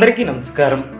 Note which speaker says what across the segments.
Speaker 1: అందరికీ నమస్కారం.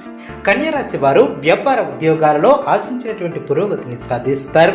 Speaker 1: కన్యరాశి వారు వ్యాపార ఉద్యోగాలలో ఆశించినటువంటి పురోగతిని సాధిస్తారు.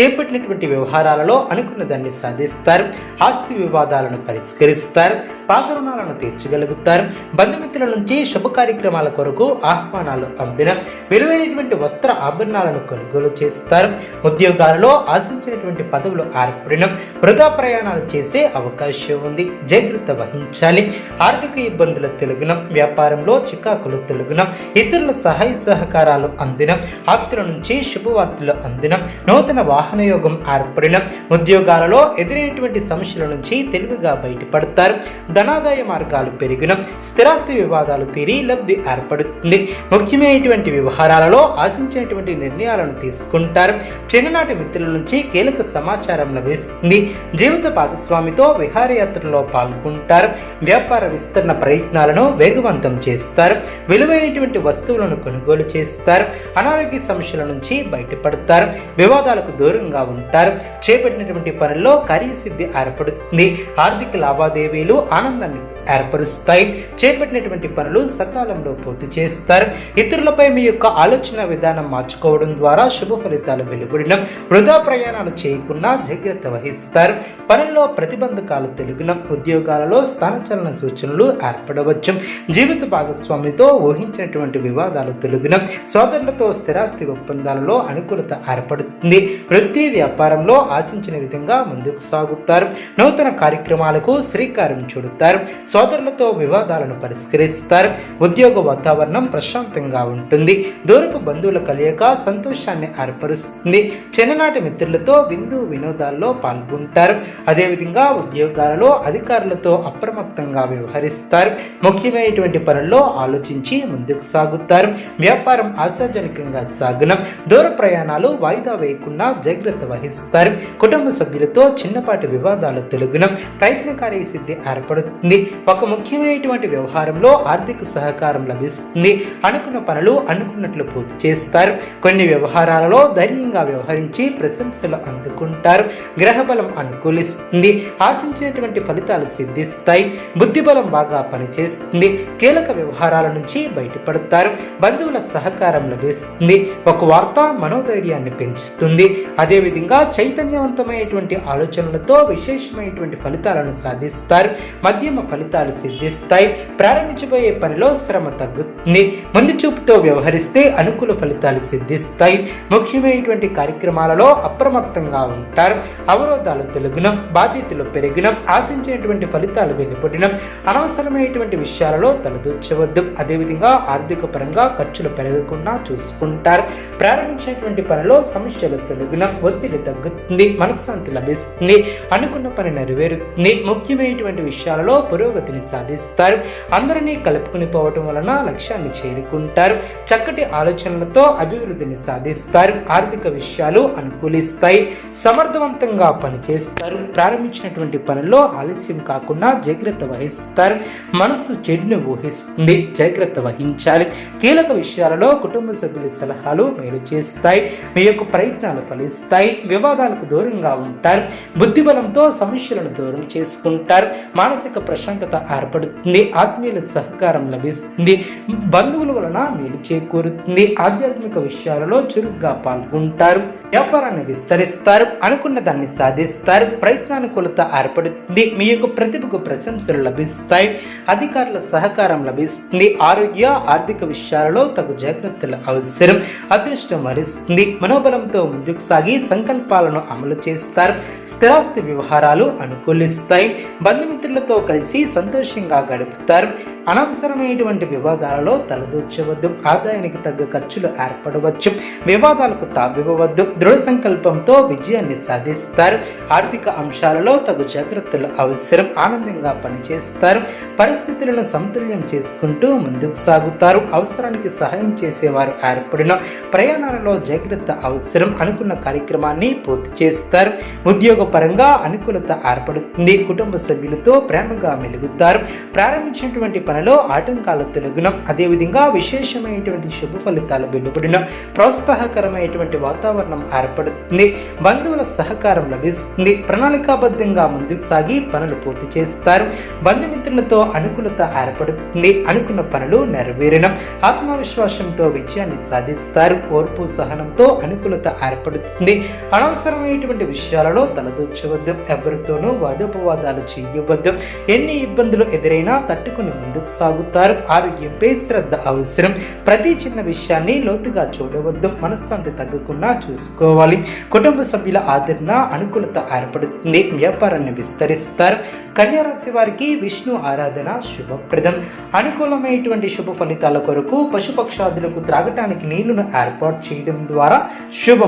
Speaker 1: చేపట్టినటువంటి వ్యవహారాలలో అనుకున్న దాన్ని సాధిస్తారు. ఆస్తి వివాదాలను పరిష్కరిస్తారు. పాత రుణాలను తీర్చగలుగుతారు. బంధుమిత్రుల నుంచి శుభ కార్యక్రమాల కొరకు ఆహ్వానాలు అందిన విలువైనటువంటి వస్త్ర ఆభరణాలను కొనుగోలు చేస్తారు. ఉద్యోగాలలో ఆశించినటువంటి పదవులు ఏర్పడిన వృధా ప్రయాణాలు చేసే అవకాశం ఉంది. జాగ్రత్త వహించాలి. ఆర్థిక ఇబ్బందుల తెలుగున వ్యాపారంలో చికాకులు తెలుగున ఇతరులు సహాయ సహకారాలు అందిన. ఆప్తుల నుంచి శుభవార్తలు అందిన. నూతన వాహన యోగం ఏర్పడిన. ఉద్యోగాలలో ఎదురైనటువంటి సమస్యల నుంచి తెలివిగా బయటపడతారు. ధనాదాయ మార్గాలు పెరిగిన. స్థిరాస్తి వివాదాలు తీరి లబ్ధి ఏర్పడుతుంది. ముఖ్యమైనటువంటి వ్యవహారాలలో ఆశించినటువంటి నిర్ణయాలను తీసుకుంటారు. చిన్ననాటి మిత్రుల నుంచి కీలక సమాచారం లభిస్తుంది. జీవిత భాగస్వామితో విహారయాత్రలో పాల్గొంటారు. వ్యాపార విస్తరణ ప్రయత్నాలను వేగవంతం చేస్తారు. విలువైనటువంటి వస్తువులను కొనుగోలు చేస్తారు అనారోగ్య సమస్యల నుంచి బయటపడతారు వివాదాలకు దూరంగా ఉంటారు. చేపట్టినటువంటి పనుల్లో కార్యసిద్ధి ఏర్పడుతుంది. ఆర్థిక లావాదేవీలు ఆనందాన్ని ఏర్పరుస్తాయి. చేపట్టినటువంటి పనులు సకాలంలో పూర్తి చేస్తారు. ఇతరులపై మీ యొక్క ఆలోచన విధానం మార్చుకోవడం ద్వారా శుభ ఫలితాలు వెలువడిన వృధా ప్రయాణాలు చేయకుండా జాగ్రత్త వహిస్తారు. పనుల్లో ప్రతిబంధకాలు తెలుగున ఉద్యోగాలలో స్థానచలన సూచనలు ఏర్పడవచ్చు. జీవిత భాగస్వామితో ఊహించినటువంటి వివాదాలు తెలుగున సోదరులతో స్థిరాస్తి ఒప్పందాలలో అనుకూలత ఏర్పడుతుంది. వృత్తి వ్యాపారంలో ఆశించిన విధంగా ముందుకు సాగుతారు. నూతన కార్యక్రమాలకు శ్రీకారం చుడతారు. సోదరులతో వివాదాలను పరిష్కరిస్తారు. ఉద్యోగ వాతావరణం ప్రశాంతంగా ఉంటుంది. దూరపు బంధువుల కలయిక సంతోషాన్ని ఏర్పరుస్తుంది. చిన్ననాటి మిత్రులతో విందు వినోదాల్లో పాల్గొంటారు. అదేవిధంగా ఉద్యోగాలలో అధికారులతో అప్రమత్తంగా వ్యవహరిస్తారు. ముఖ్యమైనటువంటి పనుల్లో ఆలోచించి ముందుకు సాగుతారు. వ్యాపారం ఆశాజనకంగా సాగనం. దూర ప్రయాణాలు వాయిదా వేయకుండా జాగ్రత్త వహిస్తారు. కుటుంబ సభ్యులతో చిన్నపాటి వివాదాలు తొలగిన ప్రయత్నకారి సిద్ధి ఏర్పడుతుంది. ఒక ముఖ్యమైనటువంటి వ్యవహారంలో ఆర్థిక సహకారం లభిస్తుంది. అనుకున్న పనులు అనుకున్నట్లు పూర్తి చేస్తారు. కొన్ని వ్యవహారాలలో ధైర్యంగా వ్యవహరించి ప్రశంసలు అందుకుంటారు. గ్రహబలం అనుకూలిస్తుంది. ఆశించినటువంటి ఫలితాలు సిద్ధిస్తాయి. బుద్ధిబలం బాగా పనిచేస్తుంది. కీలక వ్యవహారాల నుంచి బయటపడతారు. బంధువుల సహకారం లభిస్తుంది. ఒక వార్త మనోధైర్యాన్ని పెంచుతుంది. అదేవిధంగా చైతన్యవంతమైనటువంటి ఆలోచనలతో విశేషమైనటువంటి ఫలితాలను సాధిస్తారు. మధ్యమ ఫలితాలు సిద్ధిస్తాయి. ప్రారంభించబోయే పనిలో శ్రమ తగ్గుతుంది. ముందు చూపుతో వ్యవహరిస్తే అనుకూల ఫలితాలు సిద్ధిస్తాయి. ముఖ్యమైనటువంటి కార్యక్రమాలలో అప్రమత్తంగా ఉంటారు. అవరోధాలు తొలగినం బాధ్యతలు పెరిగిన ఆశించినటువంటి ఫలితాలు వెలుపడిన అనవసరమైనటువంటి విషయాలలో తలదూర్చవద్దు. అదేవిధంగా ఆర్థిక పరంగా ఖర్చులు పెరగకుండా చూసుకుంటారు. ప్రారంభించినటువంటి పనిలో సమస్య సమస్యలు తొలగిన ఒత్తిడి తగ్గుతుంది మనశ్శాంతి లభిస్తుంది అనుకున్న పని నెరవేరుతుంది. ముఖ్యమైనటువంటి విషయాలలో పురోగతిని సాధిస్తారు. అందరినీ కలుపుకుని పోవటం వలన లక్ష్యాన్ని చేరుకుంటారు. చక్కటి ఆలోచనలతో అభివృద్ధిని సాధిస్తారు. ఆర్థిక విషయాలు అనుకూలిస్తాయి. సమర్థవంతంగా పనిచేస్తారు. ప్రారంభించినటువంటి పనుల్లో ఆలస్యం కాకుండా జాగ్రత్త వహిస్తారు. మనస్సు చెడును ఊహిస్తుంది. జాగ్రత్త వహించాలి. కీలక విషయాలలో కుటుంబ సభ్యుల సలహాలు మేలు చేస్తాయి. మీ యొక్క ప్రయత్నం ఫలితాలు ఫలిస్తాయి వివాదాలకు దూరంగా ఉంటారు బుద్ధిబలంతో సమస్యలను దూరం చేసుకుంటారు మానసిక ప్రశాంతత ఏర్పడుతుంది ఆత్మీయుల సహకారం లభిస్తుంది బంధువుల వలన మేలు చేకూరుతుంది ఆధ్యాత్మిక విషయాలలో చురుగ్గా పాల్గొంటారు వ్యాపారాన్ని విస్తరిస్తారు అనుకున్న దాన్ని సాధిస్తారు ప్రయత్నానుకూలత ఏర్పడుతుంది మీ యొక్క ప్రతిభకు ప్రశంసలు లభిస్తాయి అధికారుల సహకారం లభిస్తుంది ఆరోగ్య ఆర్థిక విషయాలలో తగు జాగ్రత్తలు అవసరం అదృష్టం వరిస్తుంది మనోబలంతో ముందుకు సాగి సంకల్పాలను అమలు చేస్తారు. స్థిరాస్తి వ్యవహారాలు అనుకూలిస్తాయి. బంధుమిత్రులతో కలిసి సంతోషంగా గడుపుతారు. అనవసరమైనటువంటి వివాదాలలో తలదూర్చవద్దు. ఆదాయానికి తగ్గ ఖర్చులు ఏర్పడవచ్చు. వివాదాలకు తావివ్వవద్దు. దృఢ సంకల్పంతో విజయాన్ని సాధిస్తారు. ఆర్థిక అంశాలలో తగు జాగ్రత్తలు అవసరం. ఆనందంగా పనిచేస్తారు. పరిస్థితులను సమతుల్యం చేసుకుంటూ ముందుకు సాగుతారు. అవసరానికి సహాయం చేసేవారు ఏర్పడిన ప్రయాణాలలో జాగ్రత్త అవసరం. అనుకున్న కార్యక్రమాన్ని పూర్తి చేస్తారు. ఉద్యోగపరంగా అనుకూలత ఏర్పడుతుంది. కుటుంబ సభ్యులతో ప్రేమగా మెలుగుతారు. ప్రారంభించినటువంటి పనిలో ఆటంకాల తొలగిన. అదేవిధంగా విశేషమైనటువంటి శుభ ఫలితాలు వెలువడిన. ప్రోత్సాహకరమైనటువంటి వాతావరణం ఏర్పడుతుంది. బంధువుల సహకారం లభిస్తుంది. ప్రణాళికాబద్ధంగా ముందుకు సాగి పనులు పూర్తి చేస్తారు. బంధుమిత్రులతో అనుకూలత ఏర్పడుతుంది. అనుకున్న పనులు నెరవేరిన. ఆత్మవిశ్వాసంతో విజయాన్ని సాధిస్తారు. ఓర్పు సహనంతో అనుకూలత ఏర్పడుతుంది అనవసరమైనటువంటి విషయాలలో తలదూర్చవద్దు ఎవరితోనూ వాదోపవాదాలు చేయవద్దు. ఎన్ని ఇబ్బందులు ఎదురైనా తట్టుకుని ముందుకు సాగుతారు. ఆరోగ్యంపై శ్రద్ధ అవసరం. ప్రతి చిన్న విషయాన్ని లోతుగా చూడవద్దు. మనశ్శాంతి తగ్గకుండా చూసుకోవాలి. కుటుంబ సభ్యుల ఆదరణ అనుకూలత ఏర్పడుతుంది. వ్యాపారాన్ని విస్తరిస్తారు. కన్యారాశి వారికి విష్ణు ఆరాధన శుభప్రదం. అనుకూలమైనటువంటి శుభ ఫలితాల కొరకు పశుపక్షాదులకు త్రాగటానికి నీళ్ళను ఏర్పాటు చేయడం ద్వారా శుభం